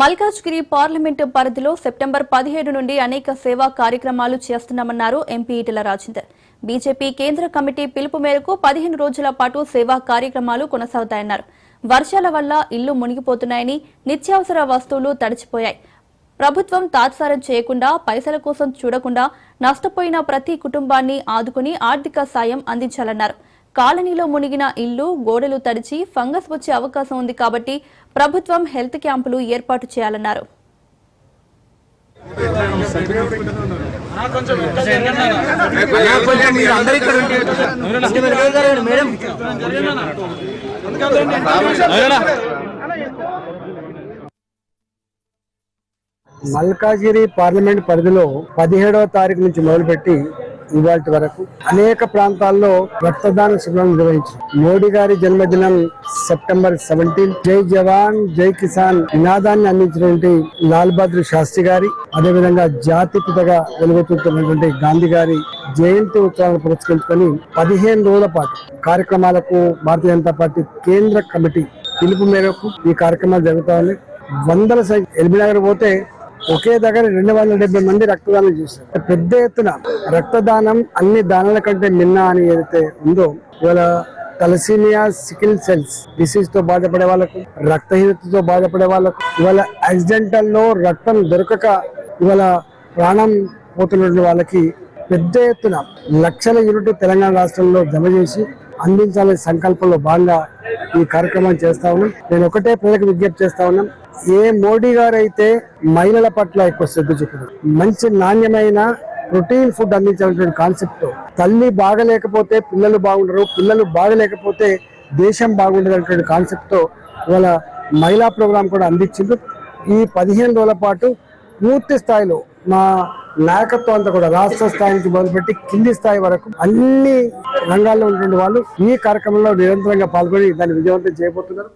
Malkajgiri parliament పరిధిలో September పదిహేడు నుండి అనేక సేవా కార్యక్రమాలు చేస్తున్నామన్నారు ఎంపీ ఈటల రాజేందర్. బీజేపీ కేంద్ర కమిటీ పిలుపు మేరకు పదిహేను రోజుల పాటు సేవా కార్యక్రమాలు కొనసాగుతాయన్నారు. వర్షాల వల్ల ఇల్లు మునిగిపోతున్నాయని నిత్యావసర వస్తువులు తడిచిపోయాయి. ప్రభుత్వం తాత్సారం చేయకుండా పైసల కోసం చూడకుండా నష్టపోయిన ప్రతి కుటుంబాన్ని ఆదుకుని ఆర్థిక సాయం అందించాలన్నారు. కాలనీలో మునిగిన ఇల్లు గోడలు తడిచి ఫంగస్ వచ్చే అవకాశం ఉంది కాబట్టి ప్రభుత్వం హెల్త్ క్యాంపులు ఏర్పాటు చేయాలన్నారు. మల్కాజిరి పార్లమెంట్ పరిధిలో పదిహేడవ తారీఖు నుంచి మొదలుపెట్టి ఇవాటి వరకు అనేక ప్రాంతాల్లో రక్తదాన శిబిరం నిర్వహించారు. మోడీ గారి జన్మదినం సెప్టెంబర్ సెవెంటీన్ జై జవాన్ జై కిసాన్ నినాదాన్ని అందించినటువంటి లాల్ బహదూర్ శాస్త్రి గారి అదేవిధంగా జాతిపితగా వెలుగుతున్నటువంటి గాంధీ గారి జయంతి ఉత్సవాలను పురస్కరించుకొని పదిహేను రోజుల పాటు కార్యక్రమాలకు భారతీయ జనతా పార్టీ కేంద్ర కమిటీ పిలుపు మేరకు ఈ కార్యక్రమాలు జరుగుతా ఉన్నాయి. వందల సంఖ్య ఎల్బీ నగర్ పోతే ఒకే దగ్గర రెండు వందల డెబ్బై మంది రక్తదానం చేశారు. పెద్ద ఎత్తున రక్తదానం అన్ని దానాల కంటే మిన్న అని ఏదైతే ఉందో ఇవాళ తలసీమియా సికిల్ సెల్స్ డిసీజ్తో బాధపడే వాళ్ళకు రక్తహీనతతో బాధపడే వాళ్ళకు ఇవాళ యాక్సిడెంటల్లో రక్తం దొరకక ఇవాళ ప్రాణం పోతున్న వాళ్ళకి పెద్ద ఎత్తున లక్షల యూనిట్ తెలంగాణ రాష్ట్రంలో జమ చేసి అందించాలనే సంకల్పంలో భాగంగా ఈ కార్యక్రమం చేస్తా ఉన్నాం నేను ఒకటే ప్రజలకు విజ్ఞప్తి చేస్తా ఉన్నాం ఏ మోడీ గారు అయితే మహిళల పట్ల ఎక్కువ శ్రద్ధ చూపుతారు మంచి నాణ్యమైన ప్రోటీన్ ఫుడ్ అందించాలనేటువంటి కాన్సెప్ట్ తల్లి బాగలేకపోతే పిల్లలు బాగుండరు పిల్లలు బాగలేకపోతే దేశం బాగుండదు అనేటువంటి కాన్సెప్ట్తో ఇవాళ మహిళా ప్రోగ్రాం కూడా అందించింది ఈ పదిహేను రోజుల పాటు పూర్తి స్థాయిలో మా నాయకత్వం అంతా కూడా రాష్ట్ర స్థాయి నుంచి మొదలుపెట్టి కింది స్థాయి వరకు అన్ని రంగాల్లో ఉన్నటువంటి వాళ్ళు ఈ కార్యక్రమంలో నిరంతరంగా పాల్గొని దాన్ని విజయవంతం చేయబోతున్నారు.